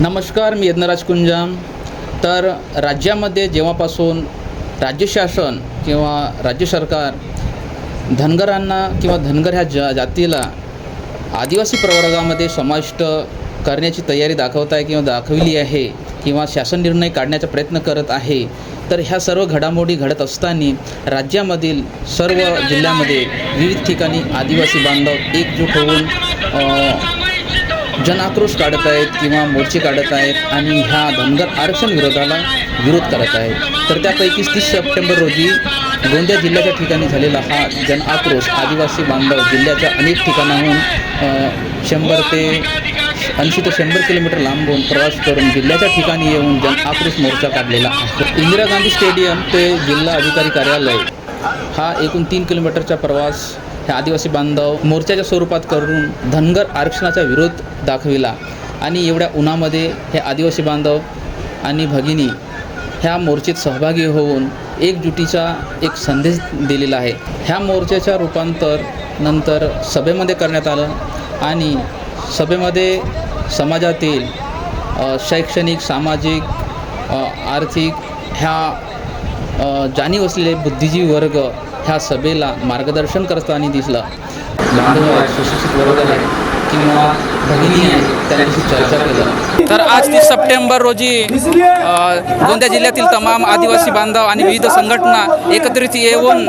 नमस्कार मी यज्ञराज कुंजाम. तर राज्यामध्ये जेव्हापासून राज्य शासन किंवा राज्य सरकार धनगरांना किंवा धनगर ह्या जा जातीला आदिवासी प्रवर्गामध्ये समाविष्ट करण्याची तयारी दाखवत आहे किंवा दाखवली आहे किंवा शासन निर्णय काढण्याचा प्रयत्न करत आहे तर ह्या सर्व घडामोडी घडत असताना राज्यामधील सर्व जिल्ह्यामध्ये विविध ठिकाणी आदिवासी बांधव एकजूट होऊन जनआक्रोश काढत आहेत किंवा मोर्चे काढत आहेत आणि ह्या धनगर आरक्षण विरोधाला विरोध करत आहेत. तर त्यापैकी तीस सप्टेंबर रोजी गोंदिया जिल्ह्याच्या ठिकाणी झालेला हा जनआक्रोश आदिवासी बांधव जिल्ह्याच्या अनेक ठिकाणाहून शंभर ते ऐंशी ते शंभर किलोमीटर लांबून प्रवास करून जिल्ह्याच्या ठिकाणी येऊन जनआक्रोश मोर्चा काढलेला आहे. इंदिरा गांधी स्टेडियम ते जिल्हा अधिकारी कार्यालय हा एकूण तीन किलोमीटरचा प्रवास हे आदिवासी बांधव मोर्चाच्या स्वरूपात करून धनगर आरक्षणाचा विरोध दाखविला. आणि एवढ्या उन्हामध्ये हे आदिवासी बांधव आणि भगिनी ह्या मोर्चेत सहभागी होऊन एकजुटीचा एक संदेश दिलेला आहे. ह्या मोर्चाच्या रूपांतर नंतर सभेमध्ये करण्यात आलं आणि सभेमध्ये समाजातील शैक्षणिक सामाजिक आर्थिक ह्या जाणीव असलेले बुद्धिजीवी वर्ग ह्या सभेला मार्गदर्शन करताना दिसलं. बांधव आहे, सुशिक्षित वर्ग आहे किंवा भगिनी आहे त्यांच्याशी चर्चा केलं. तर आज तीस सप्टेंबर रोजी गोंदिया जिल्ह्यातील तमाम आदिवासी बांधव आणि विविध संघटना एकत्रित येऊन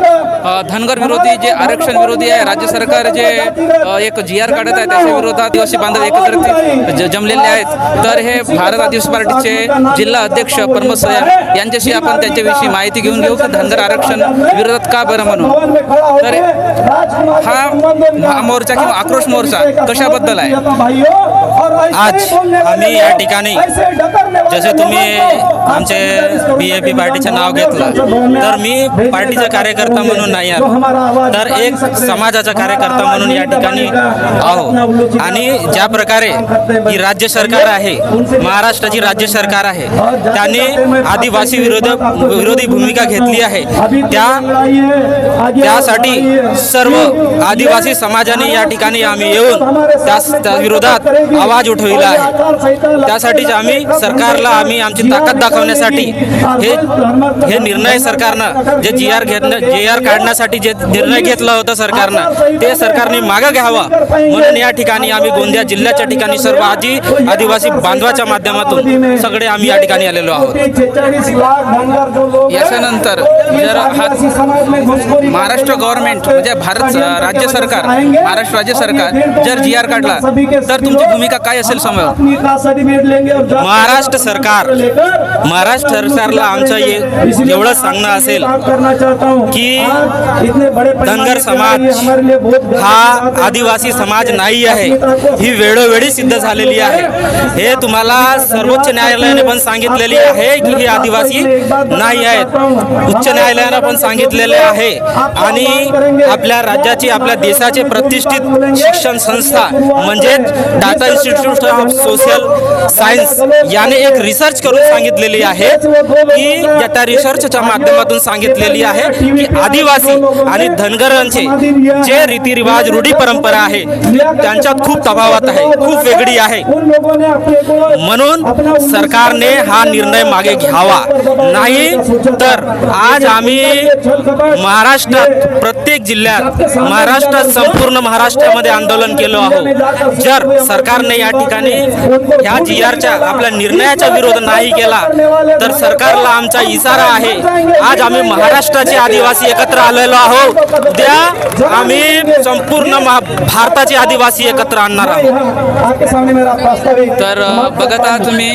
धनगर विरोधी जे आरक्षण विरोधी आहे राज्य सरकार जे एक जी आर काढत आहे त्याच्या विरोधात आदिवासी बांधव एकत्रित ज- जमलेले आहेत. तर हे भारत आदिवासी पार्टीचे जिल्हा अध्यक्ष परमत सयान यांच्याशी आपण त्यांच्याविषयी माहिती घेऊन घेऊ की धनगर आरक्षण विरोधात का बरं म्हणून. तर हा हा मोर्चा किंवा आक्रोश मोर्चा कशाबद्दल आहे? आज आम्ही या ठिकाणी जसे तुम्ही आमचे बी ए पी पार्टीचे नाव घेतलं तर मी पार्टीचा कार्यकर्ता म्हणून नाही आलो. तर एक समाजाचा कार्यकर्ता म्हणून या ठिकाणी आहो. आणि ज्या प्रकारे ही राज्य सरकार आहे महाराष्ट्राची राज्य सरकार आहे त्यांनी आदिवासी विरोध विरोधी भूमिका घेतली आहे त्या त्यासाठी सर्व आदिवासी समाजाने या ठिकाणी आम्ही येऊन त्या विरोधात आवाज उठविला आहे. त्यासाठीच आम्ही सरकारला आम्ही आमची ताकद दाखवण्यासाठी हे हे निर्णय सरकारनं जे जी आर घेतलं जी आर काढण्यासाठी जे निर्णय घेतला होता सरकारनं ते सरकारने मागं घ्यावं. म्हणून या ठिकाणी आम्ही गोंदिया जिल्ह्याच्या ठिकाणी सर्व आजी आदिवासी बांधवाच्या माध्यमातून सगळे आम्ही या ठिकाणी आलेलो आहोत. याच्यानंतर जर हा महाराष्ट्र गव्हर्नमेंट म्हणजे भारत राज्य सरकार महाराष्ट्र राज्य सरकार जर जी आर काढला तर तुमची भूमिका काय असेल समोर? महाराष्ट्र सरकार महाराष्ट्र सरकारला आमचं ए- एवढंच सांगणं असेल की धनगर समाज हा आदिवासी समाज नाही आहे ही वेळोवेळी सिद्ध झालेली आहे. हे। तुम्हाला सर्वोच्च न्यायालयाने पण सांगितलेली आहे की हे आदिवासी नाही आहेत. उच्च न्यायालयानं पण सांगितलेले आहे आणि आपल्या राज्याची आपल्या देशाचे प्रतिष्ठित शिक्षण संस्था म्हणजे Tata institute of social science याने एक रिसर्च करून सांगितलेली आहे की या त्या रिसर्चच्या माध्यमातून सांगितलेली आहे की आदिवासी आणि धनगरांचे जे रीतिरिवाज रूढी परंपरा आहे त्यांच्यात खूप तफावत आहे खूप वेगळी आहे. म्हणून सरकारने हा निर्णय मागे घ्यावा. नाही तर आज आम्ही महाराष्ट्रात प्रत्येक जिल्ह्यात महाराष्ट्रात संपूर्ण महाराष्ट्रामध्ये आंदोलन केलो आहोत जर सरकारने या ठिकाणी ह्या जी आरच्या आपल्या निर्णयाचा विरोध नाही केला तर सरकारला आमचा इशारा आहे. आज आम्ही महाराष्ट्राचे आदिवासी एकत्र आलेलो आहोत. उद्या आम्ही संपूर्ण भारताचे आदिवासी एकत्र आणणार आहोत. तर बघत आहात तुम्ही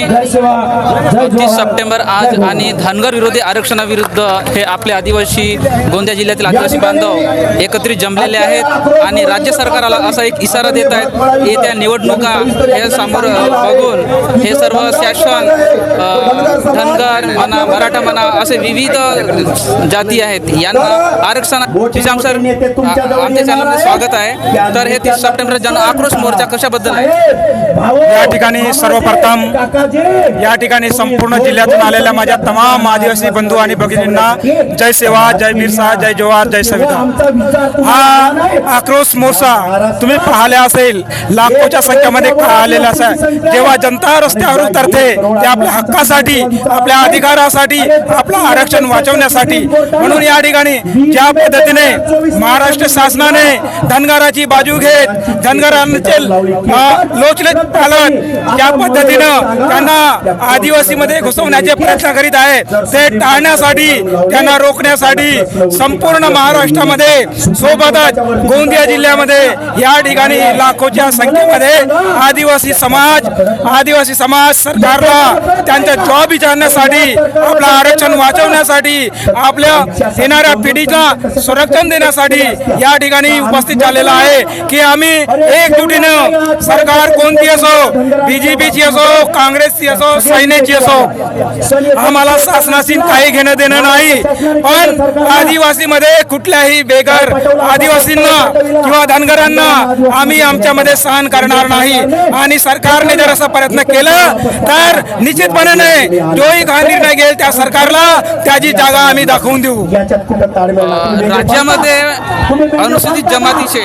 तीस सप्टेंबर आज आणि धनगर विरोधी आरक्षणाविरुद्ध हे आपले आदिवासी गोंदिया जिल्ह्यातील आदिवासी बांधव एकत्रित जमलेले आहेत आणि राज्य सरकारला असा एक इशारा देत आहेत येत्या निवडणुका हे समोर असून हे सर्व शासन धनगर म्हणा मराठा म्हणा असे विविध जाती आहेत. यांना आरक्षण सर आमच्या चॅनलमध्ये स्वागत आहे. तर हे तीस सप्टेंबर जन आक्रोश मोर्चा कशाबद्दल आहे? या ठिकाणी सर्वप्रथम या ठिकाणी संपूर्ण जिल्ह्यातून आलेल्या माझ्या तमाम आदिवासी बंधू आणि भगिनींना जय सेवा जय बिरसा जय जवाहर जय संविधान हा आक्रोश मोर्चा तुम्ही पाहिले असेल लाखोच्या संख्येमध्ये आलेला असेल जेव्हा जनता रस्त्यावर उतरते ते आपल्या हक्कासाठी आपल्या अधिकारासाठी आपलं आरक्षण वाचवण्यासाठी. म्हणून या ठिकाणी ज्या पद्धतीने महाराष्ट्र शासनाने धनगराची बाजू घेत धनगरांचे लोचले पालन ज्या पद्धतीनं त्यांना आदिवासीमध्ये घुसवण्याचे प्रयत्न करीत आहे ते टाळण्यासाठी त्यांना रोखण्यासाठी संपूर्ण महाराष्ट्रामध्ये सोबतच गोंदिया जिल्ह्यामध्ये या ठिकाणी लाखोच्या संख्येमध्ये आदिवासी समाज आदिवासी समाज सरकारला त्यांचा जॉब विचारण्यासाठी आपलं आरक्षण वाचवण्यासाठी आपल्या येणाऱ्या पिढीला संरक्षण देण्यासाठी या ठिकाणी उपस्थित झालेला आहे की आम्ही एकजुटीनं सरकार कोणती असो बीजेपीची असो काँग्रेसची असो सैन्याची असो आम्हाला शासनाशी काही घेणं देणं नाही. पण आदिवासीमध्ये कुठल्याही बेघर आदिवासींना किंवा धनगरांना आम्ही आमच्यामध्ये सहन करणार नाही. आणि सरकारने जर असं प्रयत्न केला तर निश्चितपणे जोही हा निर्णय घेईल त्या सरकारला. त्याची जागा आम्ही दाखवून देऊ. राज्यामध्ये अनुसूचित जमातीचे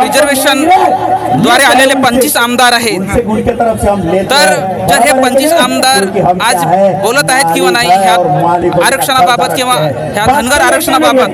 रिझर्वेशनद्वारे आलेले पंचवीस आमदार आहेत. तर जर हे पंचवीस आमदार आज बोलत आहेत किंवा नाही ह्या आरक्षणाबाबत किंवा ह्या धनगर आरक्षणाबाबत?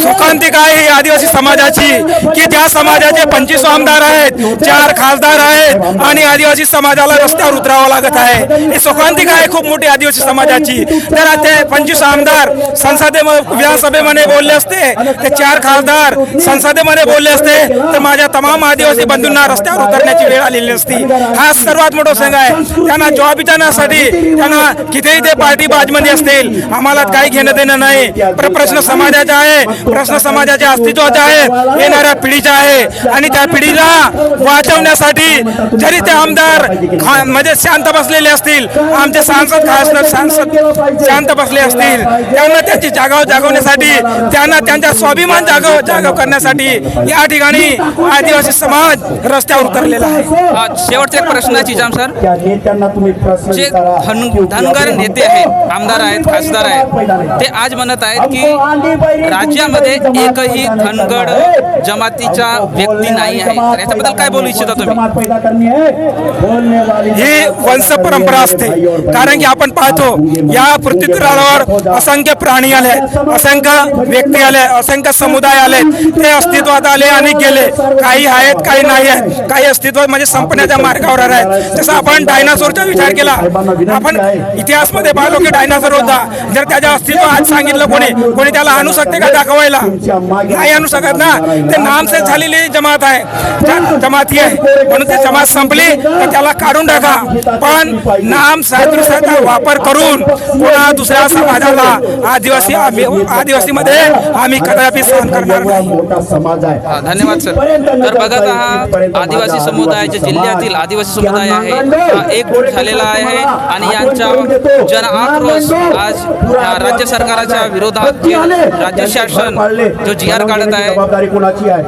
सुखांतिक आहे ही आदिवासी समाजाची? की त्या समाजाचे पंचवीस आमदार आहेत चार खासदार आहेत आणि आदिवासी समाजाला रस्त्यावर उतरावं लागत आहे. ही सुखांतिका आहे खूप मोठी आदिवासी समाजाची. तर ते पंचवीस आमदार संसदे विधानसभेमध्ये बोलले असते. ते चार खासदार संसदेमध्ये बोलले असते. तर माझ्या तमाम आदिवासी बंधूंना रस्त्यावर उतरण्याची वेळ आलेली असती हा सर्वात मोठा संघ आहे. त्यांना जॉब विचारण्यासाठी त्यांना कितीही ते पार्टी बाजमध्ये असतील आम्हाला काही घेणं देणं नाही. पण प्रश्न समाजाचा आहे. प्रश्न समाजाच्या अस्तित्वाचा आहे. येणाऱ्या पिढीचा आहे. आणि त्या पिढीला वाचवण्यासाठी जरी ते आमदार म्हणजे शांत बसलेले असतील? आमचे सांसद खासदार सांसद शांत बसले असतील? त्यांना त्याची जागा जागवण्यासाठी त्यांना त्यांचा स्वाभिमान जागव जागव करण्यासाठी या ठिकाणी आदिवासी समाज रस्त्यावर उतरलेला आहे. हा, शेवटचा एक प्रश्न चिजाम सर. त्या नेत्यांना तुम्ही प्रश्न जे धनगर नेते आहेत आमदार आहेत खासदार आहेत ते आज म्हणत आहेत की राज्यामध्ये एकही धनगड जमातीचा व्यक्ती नाही आहे. तर याच्याबद्दल काय बोलू इच्छिता तुम्ही? ही वंश परंपरा असते. कारण की आपण पाहतो या पृथ्वीतलावर असंख्य प्राणी आले असंख्य व्यक्ती आले असंख्य समुदाय आले. ते अस्तित्वात आले आणि गेले. काही आहेत काही नाही आहेत. काही अस्तित्व म्हणजे संपण्याच्या मार्गावर आहेत जसं आपण डायनासोरचा विचार केला. आपण इतिहासमध्ये पाहिलो की डायनासोर होता. जर त्याच्या अस्तित्व आज सांगितलं कोणी कोणी त्याला आणू शकते का दाखवायला? नाही आणू शकत ना. ते नामसेच झालेली जमात आहे. जमाती आहे. म्हणून ते जमात संपली. तर त्याला काढून टाका. पण नाम सदृशाचा वापर करून पुन्हा दुसऱ्या समाजाला आदिवासी आदिवासीमध्ये आम्ही कदापि सहन करणार नाही. धन्यवाद सर. तर बघत आहात आदिवासी समुदाय जे जिल्ह्यातील आदिवासी समुदाय आहे. हा एकजूट झालेला आहे आणि यांचा जन आक्रोश आज राज्य सरकारच्या विरोधात राज्य शासन जो जी आर काढत आहे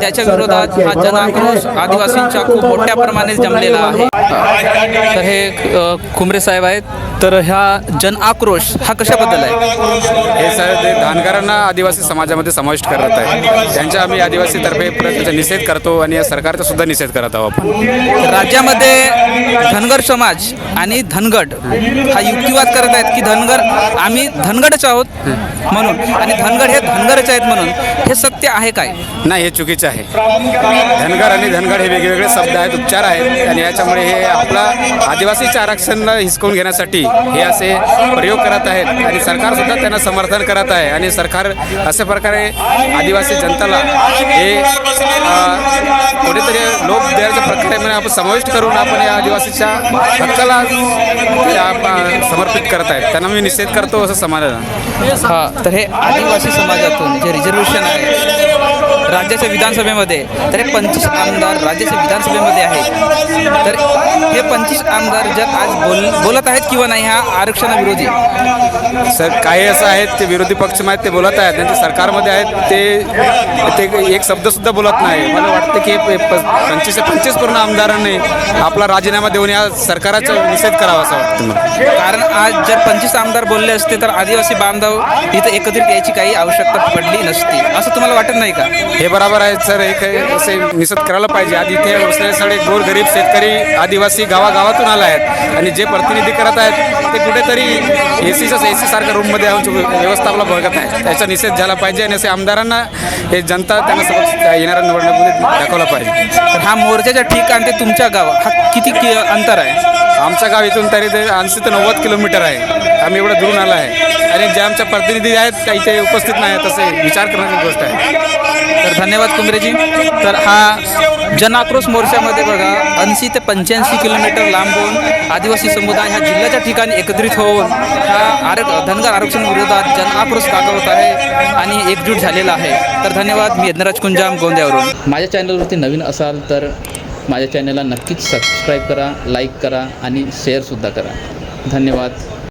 त्याच्या विरोधात हा जन आक्रोश आदिवासींचा खूप मोठ्या प्रमाणात जमलेला आहे. तर हे अ, खुमरे साहेब आहेत. तर ह्या जन आक्रोश हा कशाबद्दल आहे? हे सर ते धनगरांना आदिवासी समाजामध्ये समाविष्ट करत आहे त्यांच्या आम्ही आदिवासीतर्फे प्रयत्नाचा निषेध करतो आणि या सरकारचा सुद्धा निषेध करत आहोत आपण. राज्यामध्ये धनगर समाज आणि धनगड हा युक्तिवाद करत आहेत की धनगर आम्ही धनगडच आहोत म्हणून आणि धनगड हे धनगरच आहेत म्हणून हे सत्य आहे काय? नाही हे चुकीचं आहे. धनगर आणि धनगड हे वेगवेगळे शब्द आहेत उपचार आहेत आणि त्यामुळे हे आपला आदिवासीचे आरक्षण हिसकवून घेण्यासाठी हे असे प्रयोग करत आहेत. आणि सरकार सुद्धा त्यांना समर्थन करत आहे. आणि सरकार अशा प्रकारे आदिवासी जनताला हे कुठेतरी लोक देण्याच्या प्रकारे आपण समाविष्ट करून आपण या आदिवासीच्या हक्काला समर्पित करत आहेत. त्यांना मी निषेध करतो असं समाजाला हा तर हे आदिवासी समाजातून जे रिझर्वेशन आहे राज्याच्या विधानसभेमध्ये तर हे पंचवीस आमदार राज्याच्या विधानसभेमध्ये आहेत. तर हे पंचवीस आमदार जर आज बोल बोलत आहेत किंवा नाही ह्या आरक्षणाविरोधी? सर काही असं आहेत ते विरोधी पक्ष आहेत ते बोलत आहेत. त्यांच्या सरकारमध्ये आहेत ते ते एक शब्दसुद्धा बोलत नाही. मला वाटतं की हे पंचवीस पंचवीस पूर्ण आमदारांनी आपला राजीनामा देऊन या सरकारचा निषेध करावा असं वाटतं मला. कारण आज जर पंचवीस आमदार बोलले असते तर आदिवासी बांधव इथं एकत्रित यायची काही आवश्यकता पडली नसती. असं तुम्हाला वाटत नाही का? हे बरोबर आहे सर. हे काही असे निसत करायला पाहिजे. आधी इथे बसलेले सगळे गोरगरीब शेतकरी आदिवासी गावागावातून आले आहेत. आणि जे प्रतिनिधी करत आहेत ते कुठेतरी ए सीच्या ए सी सारख्या रूममध्ये आमची व्यवस्था आपला बघत आहे त्याचा निषेध झाला पाहिजे आणि असे आमदारांना हे जनता त्यांना सोबत येणाऱ्या निवडणुकीमध्ये दाखवला पाहिजे. तर हा मोर्चाच्या ठिकाण ते तुमच्या गाव हा किती कि अंतर आहे? आमचं गाव इथून तरी ते ऐंशी ते नव्वद किलोमीटर आहे. आम्ही एवढं दुरून आलो आहे. आणि जे आमच्या प्रतिनिधी आहेत काही ते उपस्थित नाही आहेत असे विचार करण्याची गोष्ट आहे. तर धन्यवाद कुंबरेजी. तर हा जनाक्रोश मोर्चामध्ये बघा ऐंशी ते पंच्याऐंशी किलोमीटर लांबून आदिवासी समुदाय ह्या जिल्ह्याच्या ठिकाणी एकत्रित होऊन हा आरोग धनगर आरक्षण विरोधात जनआक्रोश दाखवत आहे आणि एकजूट झालेला आहे. तर धन्यवाद मी यज्ञराज कुंजाम गोंद्यावरून. माझ्या चॅनलवरती नवीन असाल तर माझ्या चॅनलला नक्कीच सबस्क्राईब करा लाईक करा आणि शेअरसुद्धा करा. धन्यवाद.